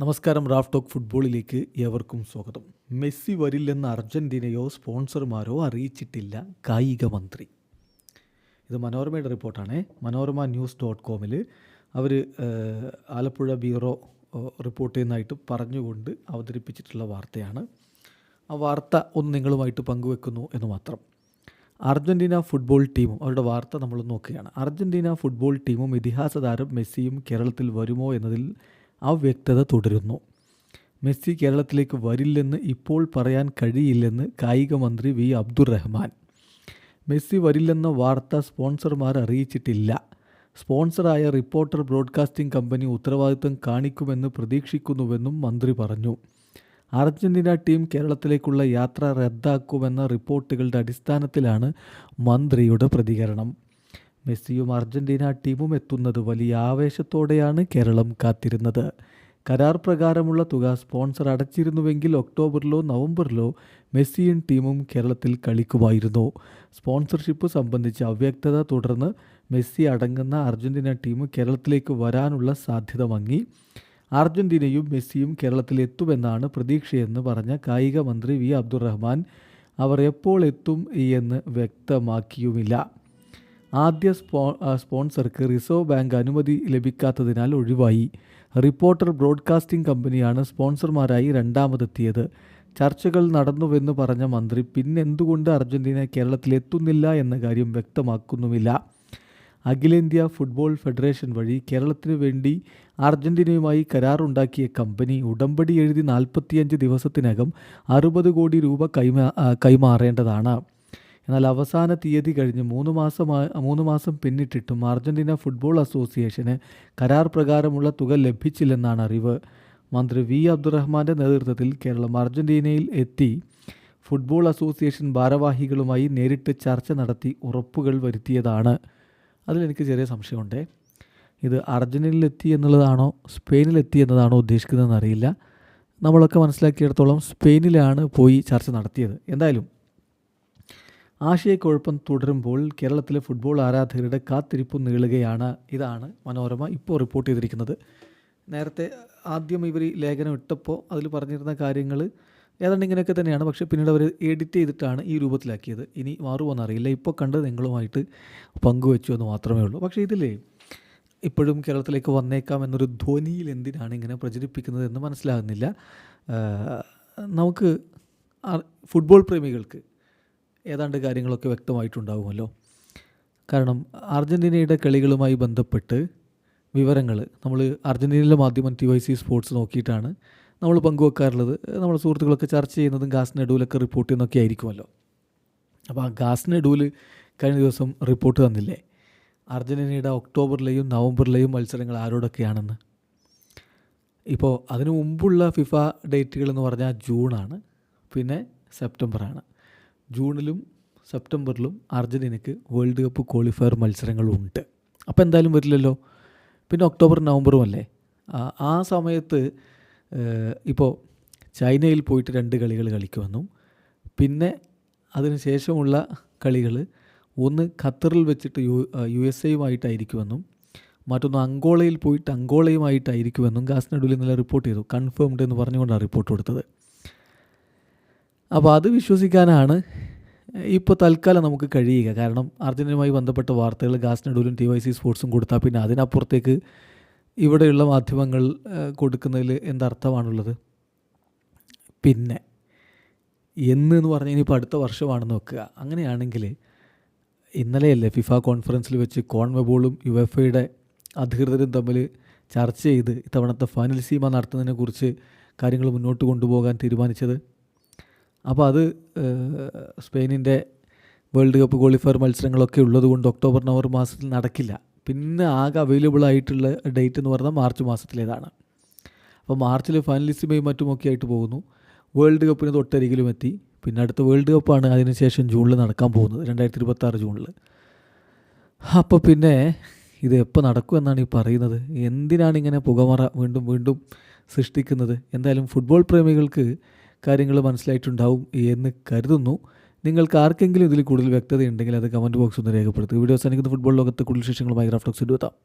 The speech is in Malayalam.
നമസ്കാരം റാഫ് ടോക്ക് ഫുട്ബോളിലേക്ക് ഏവർക്കും സ്വാഗതം. മെസ്സി വരില്ലെന്ന് അർജന്റീനയോ സ്പോൺസർമാരോ അറിയിച്ചിട്ടില്ല കായിക മന്ത്രി. ഇത് മനോരമയുടെ റിപ്പോർട്ടാണ്. മനോരമ ന്യൂസ് ഡോട്ട് കോമിൽ അവർ ആലപ്പുഴ ബ്യൂറോ റിപ്പോർട്ട് ചെയ്യുന്നതായിട്ട് പറഞ്ഞുകൊണ്ട് അവതരിപ്പിച്ചിട്ടുള്ള വാർത്തയാണ്. ആ വാർത്ത ഒന്ന് നിങ്ങളുമായിട്ട് പങ്കുവെക്കുന്നു എന്ന് മാത്രം. അർജന്റീന ഫുട്ബോൾ ടീമും അവരുടെ വാർത്ത നമ്മൾ നോക്കുകയാണ്. അർജന്റീന ഫുട്ബോൾ ടീമും ഇതിഹാസ താരം മെസ്സിയും കേരളത്തിൽ വരുമോ എന്നതിൽ അവ്യക്തത തുടരുന്നു. മെസ്സി കേരളത്തിലേക്ക് വരില്ലെന്ന് ഇപ്പോൾ പറയാൻ കഴിയില്ലെന്ന് കായിക മന്ത്രി വി. അബ്ദുറഹ്മാൻ മെസ്സി വരില്ലെന്ന വാർത്ത സ്പോൺസർമാർ അറിയിച്ചിട്ടില്ല. സ്പോൺസറായ റിപ്പോർട്ടർ ബ്രോഡ്കാസ്റ്റിംഗ് കമ്പനി ഉത്തരവാദിത്തം കാണിക്കുമെന്ന് പ്രതീക്ഷിക്കുന്നുവെന്നും മന്ത്രി പറഞ്ഞു. അർജന്റീന ടീം കേരളത്തിലേക്കുള്ള യാത്ര റദ്ദാക്കുമെന്ന റിപ്പോർട്ടുകളുടെ അടിസ്ഥാനത്തിലാണ് മന്ത്രിയുടെ പ്രതികരണം. മെസ്സിയും അർജന്റീന ടീമും എത്തുന്നത് വലിയ ആവേശത്തോടെയാണ് കേരളം കാത്തിരുന്നത്. കരാർ പ്രകാരമുള്ള തുക സ്പോൺസർ അടച്ചിരുന്നുവെങ്കിൽ ഒക്ടോബറിലോ നവംബറിലോ മെസ്സിയും ടീമും കേരളത്തിൽ കളിക്കുമായിരുന്നു. സ്പോൺസർഷിപ്പ് സംബന്ധിച്ച അവ്യക്തത തുടർന്ന് മെസ്സി അടങ്ങുന്ന അർജന്റീന ടീം കേരളത്തിലേക്ക് വരാനുള്ള സാധ്യത മങ്ങി. അർജന്റീനയും മെസ്സിയും കേരളത്തിൽ എത്തുമെന്നാണ് പ്രതീക്ഷയെന്ന് പറഞ്ഞ കായിക മന്ത്രി വി അബ്ദുറഹ്മാൻ. അവർ എപ്പോൾ എത്തും എന്ന് വ്യക്തമാക്കിയുമില്ല. ആദ്യ സ്പോ സ്പോൺസർക്ക് റിസർവ് ബാങ്ക് അനുമതി ലഭിക്കാത്തതിനാൽ ഒഴിവായി. റിപ്പോർട്ടർ ബ്രോഡ്കാസ്റ്റിംഗ് കമ്പനിയാണ് സ്പോൺസർമാരായി രണ്ടാമതെത്തിയത്. ചർച്ചകൾ നടന്നുവെന്ന് പറഞ്ഞ മന്ത്രി പിന്നെന്തുകൊണ്ട് അർജന്റീന കേരളത്തിലെത്തുന്നില്ല എന്ന കാര്യം വ്യക്തമാക്കുന്നുമില്ല. അഖിലേന്ത്യാ ഫുട്ബോൾ ഫെഡറേഷൻ വഴി കേരളത്തിനു വേണ്ടി അർജന്റീനയുമായി കരാറുണ്ടാക്കിയ കമ്പനി ഉടമ്പടി എഴുതി നാൽപ്പത്തിയഞ്ച് ദിവസത്തിനകം അറുപത് കോടി രൂപ കൈമാ കൈമാറേണ്ടതാണ്. എന്നാൽ അവസാന തീയതി കഴിഞ്ഞ് മൂന്ന് മാസമായി മൂന്ന് മാസം പിന്നിട്ടിട്ടും അർജന്റീന ഫുട്ബോൾ അസോസിയേഷന് കരാർ പ്രകാരമുള്ള തുക ലഭിച്ചില്ലെന്നാണ് അറിവ്. മന്ത്രി വി. അബ്ദുറഹ്മാന്റെ നേതൃത്വത്തിൽ കേരളം അർജന്റീനയിൽ എത്തി ഫുട്ബോൾ അസോസിയേഷൻ ഭാരവാഹികളുമായി നേരിട്ട് ചർച്ച നടത്തി ഉറപ്പുകൾ വരുത്തിയതാണ്. അതിലെനിക്ക് ചെറിയ സംശയമുണ്ട്. ഇത് അർജന്റീനയിലെത്തി എന്നുള്ളതാണോ സ്പെയിനിലെത്തി എന്നതാണോ ഉദ്ദേശിക്കുന്നതെന്ന് അറിയില്ല. നമ്മളൊക്കെ മനസ്സിലാക്കിയിടത്തോളം സ്പെയിനിലാണ് പോയി ചർച്ച നടത്തിയത്. എന്തായാലും ആശയക്കുഴപ്പം തുടരുമ്പോൾ കേരളത്തിലെ ഫുട്ബോൾ ആരാധകരുടെ കാത്തിരിപ്പ് നീളുകയാണ്. ഇതാണ് മനോരമ ഇപ്പോൾ റിപ്പോർട്ട് ചെയ്തിരിക്കുന്നത്. നേരത്തെ ആദ്യം ഇവർ ലേഖനം ഇട്ടപ്പോൾ അതിൽ പറഞ്ഞിരുന്ന കാര്യങ്ങൾ ഏതാണ്ട് ഇങ്ങനെയൊക്കെ തന്നെയാണ്. പക്ഷേ പിന്നീട് അവർ എഡിറ്റ് ചെയ്തിട്ടാണ് ഈ രൂപത്തിലാക്കിയത്. ഇനി മാറുമെന്നറിയില്ല ഇപ്പോൾ കണ്ട് നിങ്ങളുമായിട്ട് പങ്കുവെച്ചു എന്ന് മാത്രമേ ഉള്ളൂ. പക്ഷേ ഇതിലേ ഇപ്പോഴും കേരളത്തിലേക്ക് വന്നേക്കാം എന്നൊരു ധ്വനിയിൽ എന്തിനാണ് ഇങ്ങനെ പ്രചരിപ്പിക്കുന്നത് എന്ന് മനസ്സിലാകുന്നില്ല. നമുക്ക് ഫുട്ബോൾ പ്രേമികൾക്ക് ഏതാണ്ട് കാര്യങ്ങളൊക്കെ വ്യക്തമായിട്ടുണ്ടാകുമല്ലോ കാരണം അർജന്റീനയുടെ കളികളുമായി ബന്ധപ്പെട്ട് വിവരങ്ങൾ നമ്മൾ അർജന്റീനയിലെ മാധ്യമം ടി വൈ സി സ്പോർട്സ് നോക്കിയിട്ടാണ് നമ്മൾ പങ്കുവെക്കാറുള്ളത്. നമ്മുടെ സുഹൃത്തുക്കളൊക്കെ ചർച്ച ചെയ്യുന്നതും ഗാസ് നെഡൂലൊക്കെ റിപ്പോർട്ട് ചെയ്യുന്നതൊക്കെ ആയിരിക്കുമല്ലോ. അപ്പോൾ ആ ഗാസ് നെഡൂൽ കഴിഞ്ഞ ദിവസം റിപ്പോർട്ട് തന്നില്ലേ? അർജന്റീനയുടെ ഒക്ടോബറിലെയും നവംബറിലെയും മത്സരങ്ങൾ ആരോടൊക്കെയാണെന്ന്. ഇപ്പോൾ അതിനു മുമ്പുള്ള ഫിഫ ഡേറ്റുകൾ എന്ന് പറഞ്ഞാൽ ജൂണാണ്. പിന്നെ സെപ്റ്റംബറാണ്. ജൂണിലും സെപ്റ്റംബറിലും അർജന്റീനയ്ക്ക് വേൾഡ് കപ്പ് ക്വാളിഫയർ മത്സരങ്ങളുണ്ട്. അപ്പോൾ എന്തായാലും വരില്ലല്ലോ? പിന്നെ ഒക്ടോബർ നവംബറും അല്ലേ? ആ- സമയത്ത് ഇപ്പോൾ ചൈനയിൽ പോയിട്ട് രണ്ട് കളികൾ കളിക്കുമെന്നും പിന്നെ അതിന് ശേഷമുള്ള കളികൾ ഒന്ന് ഖത്തറിൽ വെച്ചിട്ട് യു യു എസ് എയുമായിട്ടായിരിക്കുമെന്നും മറ്റൊന്ന് അങ്കോളയിൽ പോയിട്ട് അങ്കോളയുമായിട്ടായിരിക്കുമെന്നും ഗാസ്നഡുൽ ഇന്നലെ റിപ്പോർട്ട് ചെയ്തു. കൺഫേംഡ് എന്ന് പറഞ്ഞുകൊണ്ടാണ് റിപ്പോർട്ട് കൊടുത്തത്. അപ്പോൾ അത് വിശ്വസിക്കാനാണ് ഇപ്പോൾ തൽക്കാലം നമുക്ക് കഴിയുക. കാരണം അർജന്റീനയുമായി ബന്ധപ്പെട്ട വാർത്തകൾ ഗാസ്നഡൂലും ടി വൈ സി സ്പോർട്സും കൊടുത്താൽ പിന്നെ അതിനപ്പുറത്തേക്ക് ഇവിടെയുള്ള മാധ്യമങ്ങൾ കൊടുക്കുന്നതിൽ എന്തർത്ഥമാണുള്ളത്? പിന്നെ എന്ന് എന്ന് പറഞ്ഞാൽ ഇനിയിപ്പോൾ അടുത്ത വർഷമാണ് നോക്കുക അങ്ങനെയാണെങ്കിൽ ഇന്നലെയല്ലേ ഫിഫ കോൺഫറൻസിൽ വെച്ച് കോൺവെബോളും യു എഫ് ഐയുടെ അധികൃതരും തമ്മിൽ ചർച്ച ചെയ്ത് ഇത്തവണത്തെ ഫൈനൽ സീമ നടത്തുന്നതിനെക്കുറിച്ച് കാര്യങ്ങൾ മുന്നോട്ട് കൊണ്ടുപോകാൻ തീരുമാനിച്ചത്? അപ്പോൾ അത് സ്പെയിനിന്റെ വേൾഡ് കപ്പ് ക്വാളിഫയർ മത്സരങ്ങളൊക്കെ ഉള്ളതുകൊണ്ട് ഒക്ടോബർ നവംബർ മാസത്തിൽ നടക്കില്ല. പിന്നെ ആകെ അവൈലബിൾ ആയിട്ടുള്ള ഡേറ്റ് എന്ന് പറഞ്ഞാൽ മാർച്ച് മാസത്തിലേതാണ്. അപ്പോൾ മാർച്ചിൽ ഫൈനലിസ്റ്റുമേയും മറ്റുമൊക്കെ ആയിട്ട് പോകുന്നു. വേൾഡ് കപ്പിന് തൊട്ടരികിലും എത്തി. പിന്നെ അടുത്ത വേൾഡ് കപ്പാണ് അതിനുശേഷം ജൂണിൽ നടക്കാൻ പോകുന്നത് രണ്ടായിരത്തി ഇരുപത്താറ് ജൂണിൽ അപ്പോൾ പിന്നെ ഇത് എപ്പോൾ നടക്കുമെന്നാണ് ഈ പറയുന്നത്. എന്തിനാണ് ഇങ്ങനെ പുകമറ വീണ്ടും വീണ്ടും സൃഷ്ടിക്കുന്നത്? എന്തായാലും ഫുട്ബോൾ പ്രേമികൾക്ക് കാര്യങ്ങൾ മനസ്സിലായിട്ടുണ്ടാവും എന്ന് കരുതുന്നു. നിങ്ങൾക്ക് ആർക്കെങ്കിലും ഇതിൽ കൂടുതൽ വ്യക്തത വ്യക്തതയുണ്ടെങ്കിൽ അത് കമന്റ് ബോക്സ് ഒന്ന് രേഖപ്പെടുത്തുക. വീഡിയോ അവസാനിക്കുന്ന. ഫുട്ബോൾ ലോകത്ത് കൂടുതൽ വിശേഷങ്ങളുമായി ഗ്രാഫ്റ്റോക്സ് എത്താം.